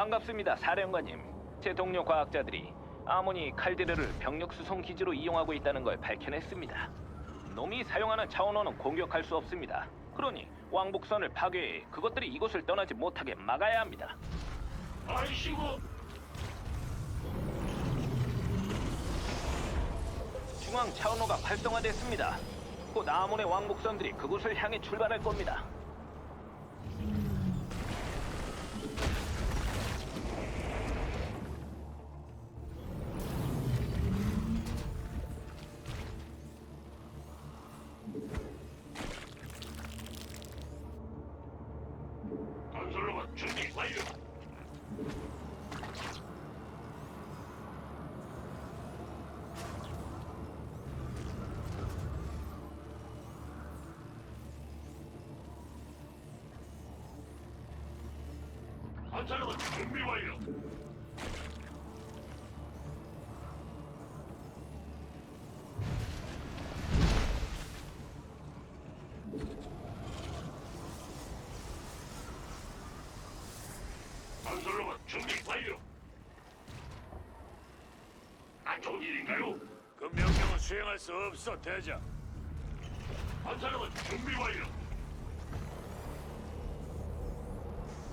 반갑습니다, 사령관님. 제 동료 과학자들이 아모니 칼데르를 병력 수송 기지로 이용하고 있다는 걸 밝혀냈습니다. 놈이 사용하는 차원호는 공격할 수 없습니다. 그러니 왕복선을 파괴해 그것들이 이곳을 떠나지 못하게 막아야 합니다. 아이씨고 중앙 차원호가 활성화됐습니다. 곧 아몬의 왕복선들이 그곳을 향해 출발할 겁니다. 건설로봇 준비 완료. 건설로봇 준비 완료. 안 좋은 일인가요? 그 명령은 수행할 수 없어, 대장. 건설로봇 준비 완료.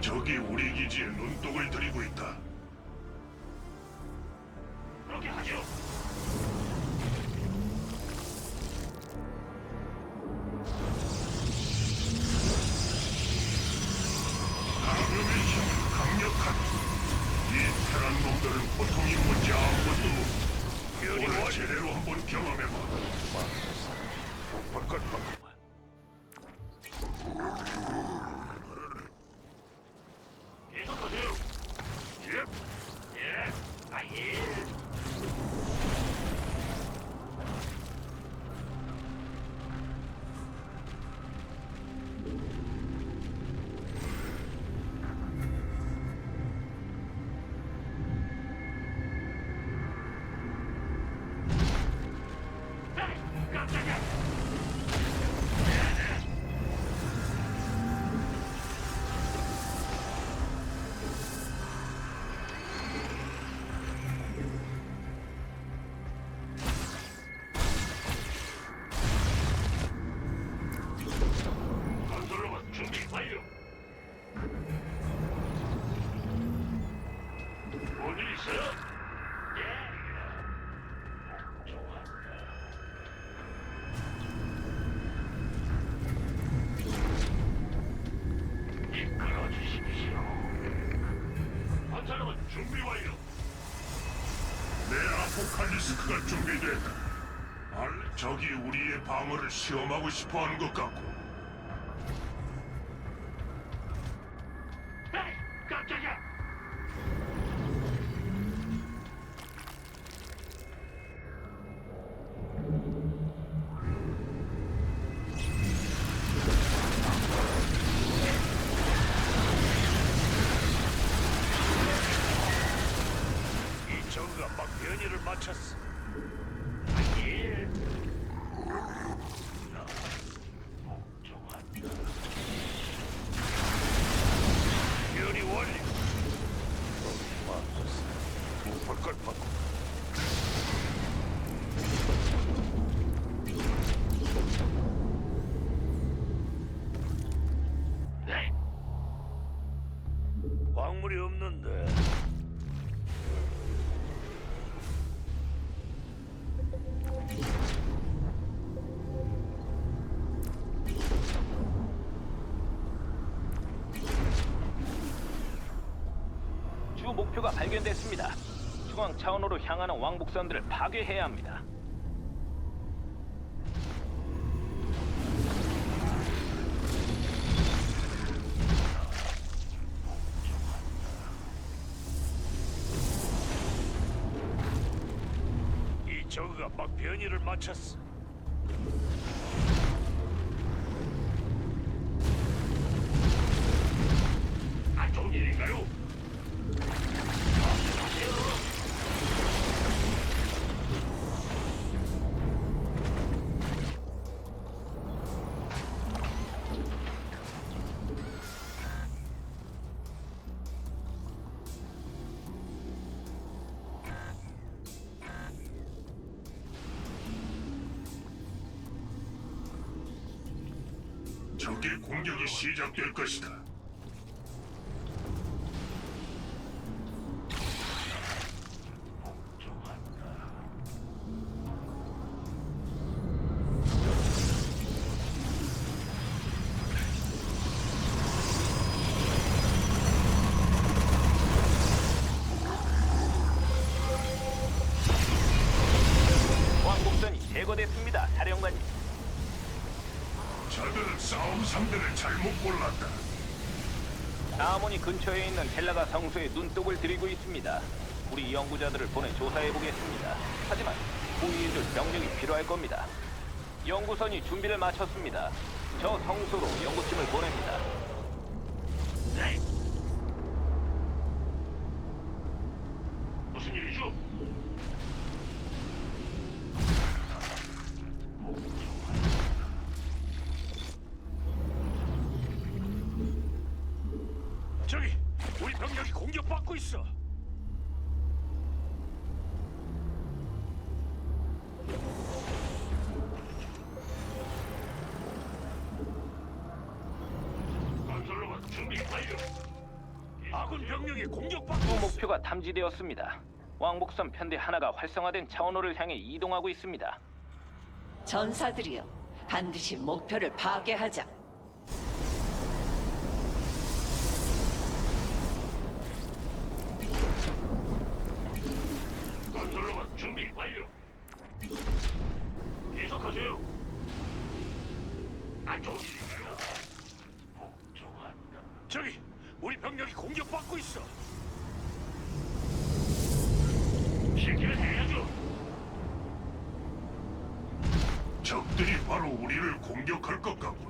적이 우리 기지에 눈독을 들이고 있다. 내 아포칼리스크가 준비됐다. 알, 적이 우리의 방어를 시험하고 싶어하는 것 같고 변 목표가 발견됐습니다. 중앙 차원으로 향하는 왕복선들을 파괴해야 합니다. 이 저그가 막 변이를 마쳤어. 공격이 시작될 것이다. 아모니 근처에 있는 텔라가 성소에 눈독을 들이고 있습니다. 우리 연구자들을 보내 조사해 보겠습니다. 하지만 호위해줄 병력이 필요할 겁니다. 연구선이 준비를 마쳤습니다. 저 성소로 연구팀을 보냅니다. 네. 병력이 공격받고 있어. 건설로만 준비 완료. 아군 병력이 공격받고 두 있어. 목표가 탐지되었습니다. 왕복선 편대 하나가 활성화된 차원호를 향해 이동하고 있습니다. 전사들이여, 반드시 목표를 파괴하자. 공격할 것 같군.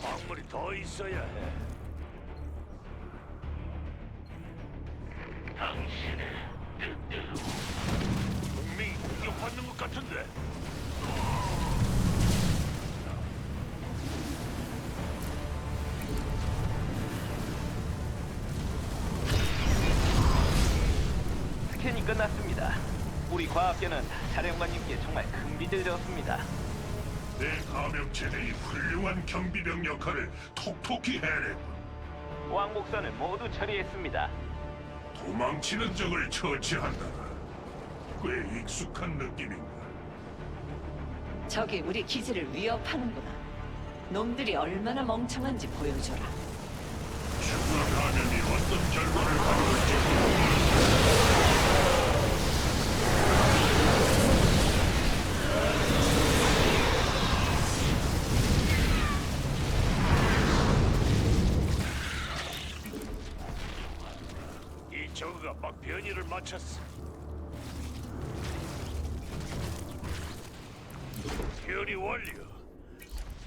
광물이 더 있어야 해. 졌습니다. 내 감염체들이 훌륭한 경비병 역할을 톡톡히 해냈군. 왕복선을 모두 처리했습니다. 도망치는 적을 처치한다. 꽤 익숙한 느낌인가. 적이 우리 기지를 위협하는구나. 놈들이 얼마나 멍청한지 보여줘라. 감염이 어떤 결과를 가져올지 이 변이를 마쳤어. 변이 완료.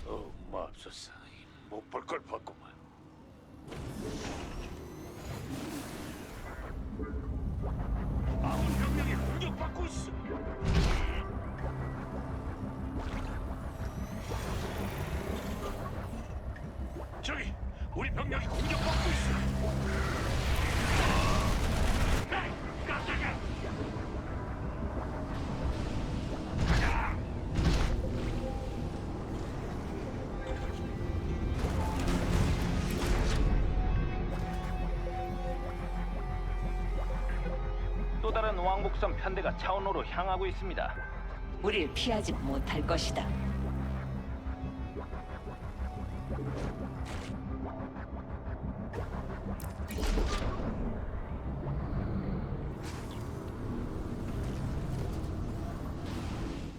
어, 맙소사. 못 볼 걸 봤 큰 왕복선 편대가 차원호로 향하고 있습니다. 우릴 피하지 못할 것이다.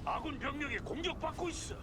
아군 병력이 공격받고 있어.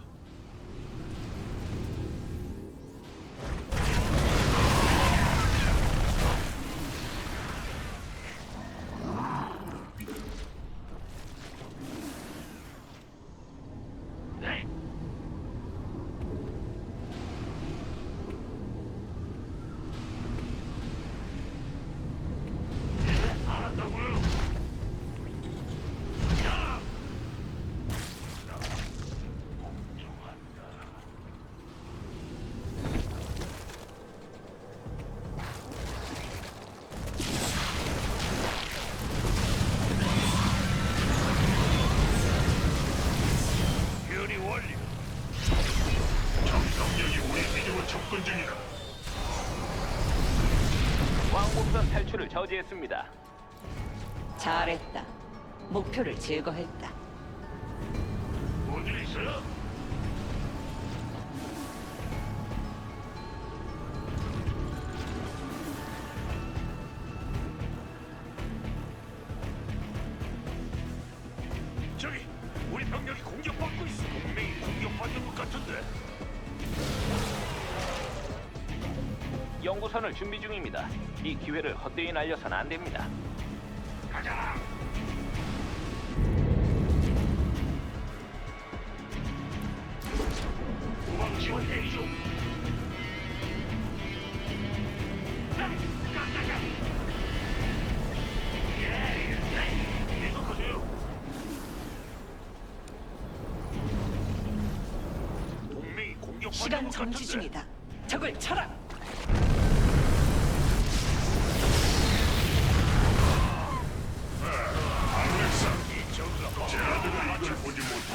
저지했습니다. 잘했다. 목표를 제거했다. 뭔일 있어요? 저기 우리 병력이 공격받고 있어. 동맹이 공격받는 것 같은데. 연구선을 준비 중입니다. 이 기회를 헛되이 날려선 안 됩니다. 가자. 우방 지원 대기 중. 시간 것 정지. 중이다. 적을 쳐라.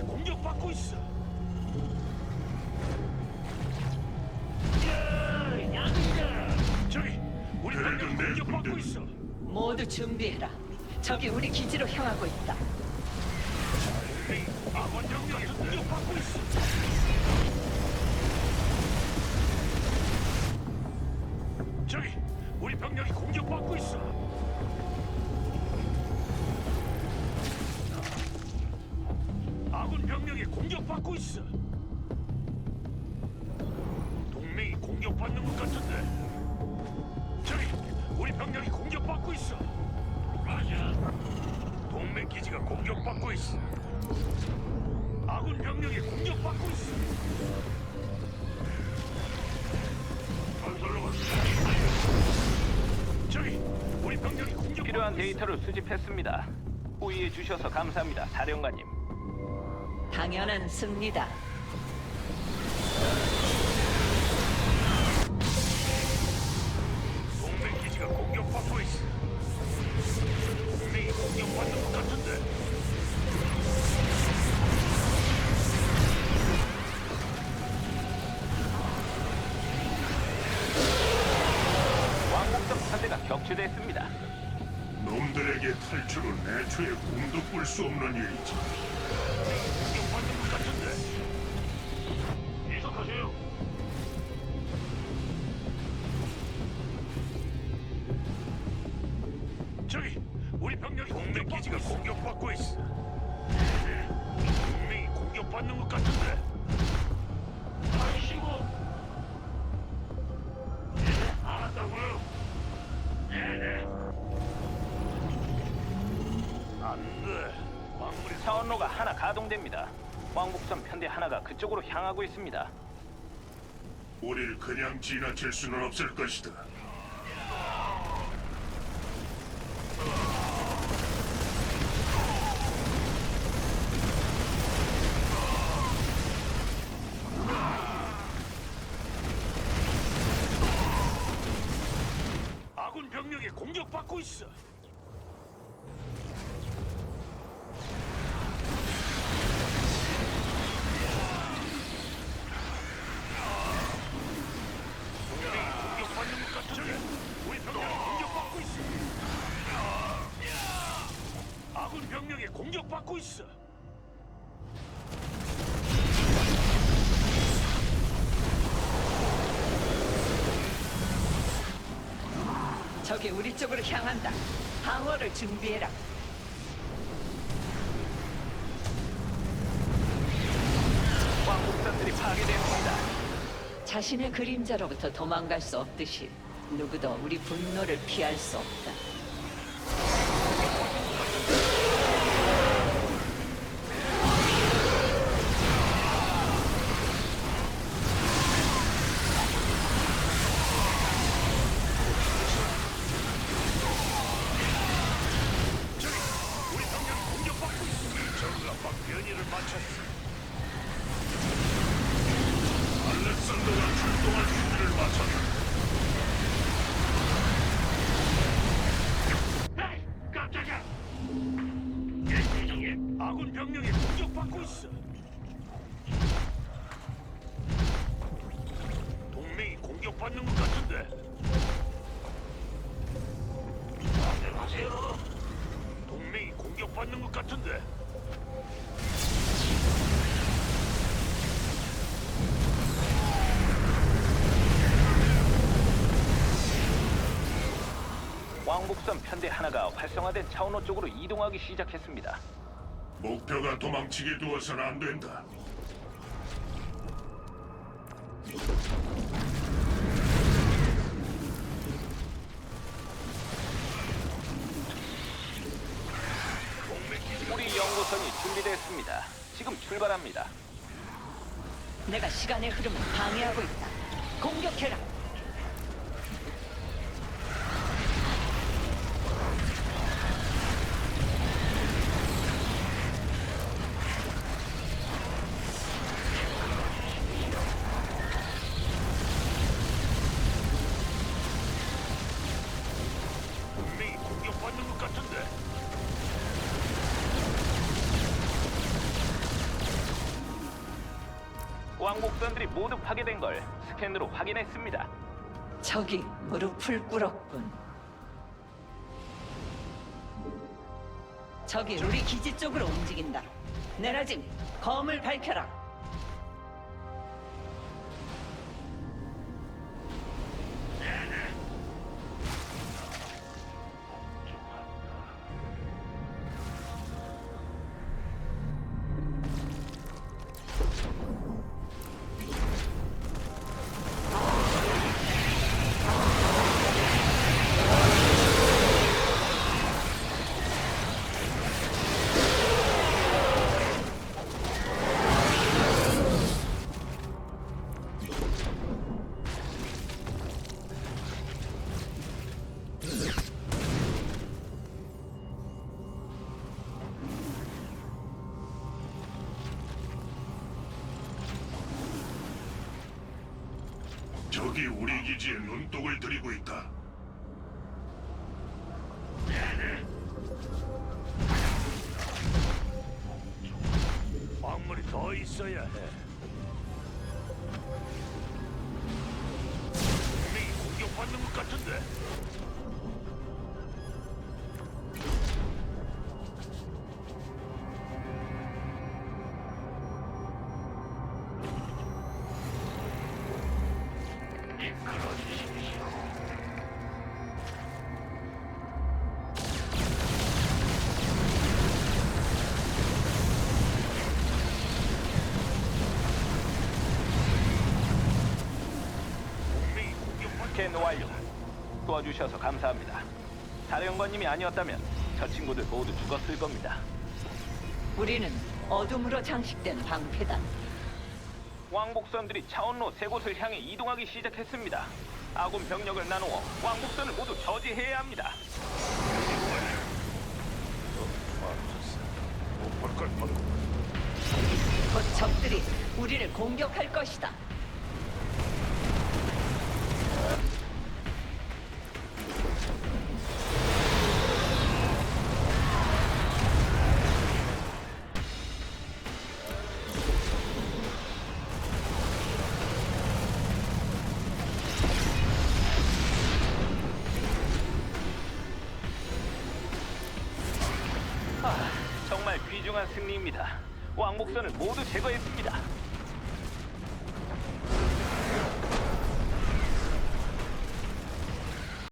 병력이 공격받고 있어. 저기 우리 내 공격받고 있어. 모두 준비해라. 적이 우리 기지로 향하고 있다. 아군 병력이 공격받고 있어. 공격받는 것 같은데. 저기 우리 병력이 공격받고 있어. 가자. 동맹 기지가 공격받고 있어. 아군 병력이 공격받고 있어. 건설로봇 저기 우리 병력이 공격받고 필요한 있어. 데이터를 수집했습니다. 호의해 주셔서 감사합니다, 사령관님. 당연한 승리다. 격추됐습니다. 놈들에게 탈출은 애초에 꿈도 꿀 수 없는 일이지. 차원로가 하나 가동됩니다. 왕복선 편대 하나가 그쪽으로 향하고 있습니다. 우릴 그냥 지나칠 수는 없을 것이다. 있어. 적이 우리 쪽으로 향한다. 방어를 준비해라. 왕복선들이 파괴되었습니다. 자신의 그림자로부터 도망갈 수 없듯이 누구도 우리 분노를 피할 수 없다. 왕복선 편대 하나가 활성화된 차원호 쪽으로 이동하기 시작했습니다. 목표가 도망치게 두어서는 안 된다. 우리 연구선이 준비됐습니다. 지금 출발합니다. 내가 시간의 흐름을 방해하고 있다. 공격해라. 스캔으로 확인했습니다. 적이 무릎을 꿇었군. 적이 우리 기지 쪽으로 움직인다. 내라짐, 검을 밝혀라. 기지에 눈독을 들이고 있다. 이끌어 주십시오. 스캔. 도와주셔서 감사합니다. 사령관님이 아니었다면 저 친구들 모두 죽었을 겁니다. 우리는 어둠으로 장식된 방패다. 왕복선들이 차원로 세 곳을 향해 이동하기 시작했습니다. 아군 병력을 나누어 왕복선을 모두 저지해야 합니다. 곧 적들이 우리를 공격할 것이다.